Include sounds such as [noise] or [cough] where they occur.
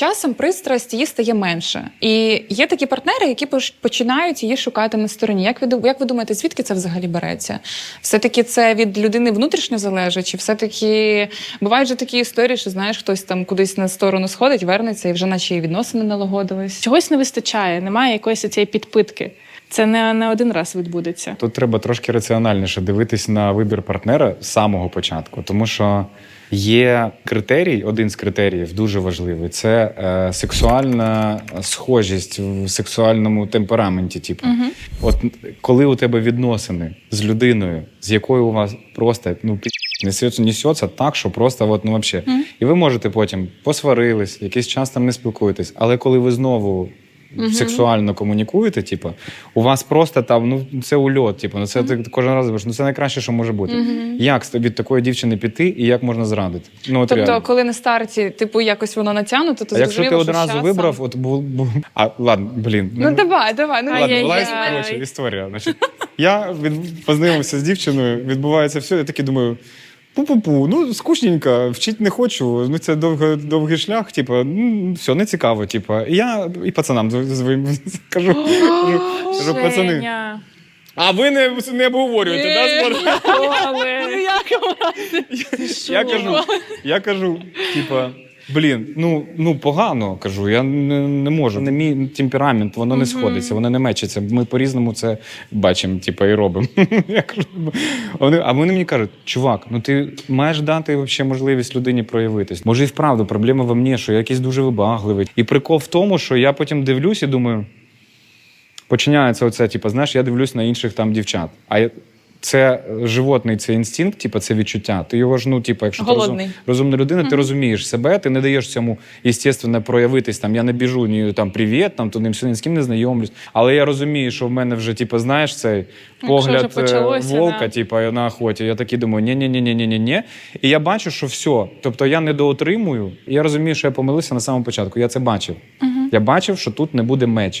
часом пристрасть її стає менше. І є такі партнери, які починають її шукати на стороні. Як ви як ви думаєте, звідки це взагалі береться? Все-таки це від людини внутрішньо залежить, чи все-таки бувають же такі історії, що знаєш, хтось там кудись на сторону сходить, вернеться і вже наче і відносини налагодились. Чогось не вистачає, немає якоїсь цієї підпитки. Це не, не один раз відбудеться. Тут треба трошки раціональніше дивитись на вибір партнера з самого початку, тому що є критерій, один з критеріїв дуже важливий це е, сексуальна схожість в сексуальному темпераменті. Типу, от коли у тебе відносини з людиною, з якою у вас просто ну несеться, несеться так, що просто от, ну вообще. І ви можете потім посварились, якийсь час там не спілкуєтесь, але коли ви знову сексуально комунікуєте, типу, у вас просто там ну це ульот, типу, ну це ти кожен раз ну це найкраще, що може бути. Як з- від такої дівчини піти і як можна зрадити? Ну от Тобто, реально. коли на старті, типу, якось воно натягнуто, то А якщо ти зрозуміло, що одразу вибрав, от був, був... а ладно, блін, Ну давай, давай, ну Ладно, була коротше, історія. Значить, я від... познайомився з дівчиною, відбувається все. Я такий думаю. Пу-пу-пу, ну скучненько, вчити не хочу. Ну це довго, довгий шлях. Типу, ну все, не цікаво. Типу. І я і пацанам своїм [laughs] кажу, кажу, кажу, пацани. Женя. А ви не, не обговорюєте, да? Але... Я кажу, я кажу, типа. Блін, ну ну погано кажу. Я не, не можу. Не мій темперамент, воно не сходиться, воно не мечиться. Ми по-різному це бачимо, типа, і робимо. [laughs] Я кажу, вони, а вони мені кажуть, чувак, ну ти маєш дати вообще можливість людині проявитись. Може, і вправду проблема во мені, що я якийсь дуже вибагливий. І прикол в тому, що я потім дивлюсь і думаю. Починається оце, типу, знаєш, я дивлюсь на інших там дівчат. А я- це животний, це інстинкт, типу, це відчуття. Ти його ж, ну, типу, якщо ти Голодний. розум, розумна людина, ти розумієш себе, ти не даєш цьому, естественно, проявитись. Там я не біжу ні там привіт, там туди ні з ким не знайомлюсь. Але я розумію, що в мене вже, типу, знаєш, цей погляд е, почалося, волка, да. типу, на охоті. Я такий думаю, ні ні ні ні ні ні ні І я бачу, що все. Тобто я недоотримую, і я розумію, що я помилився на самому початку. Я це бачив. Я бачив, що тут не буде меч.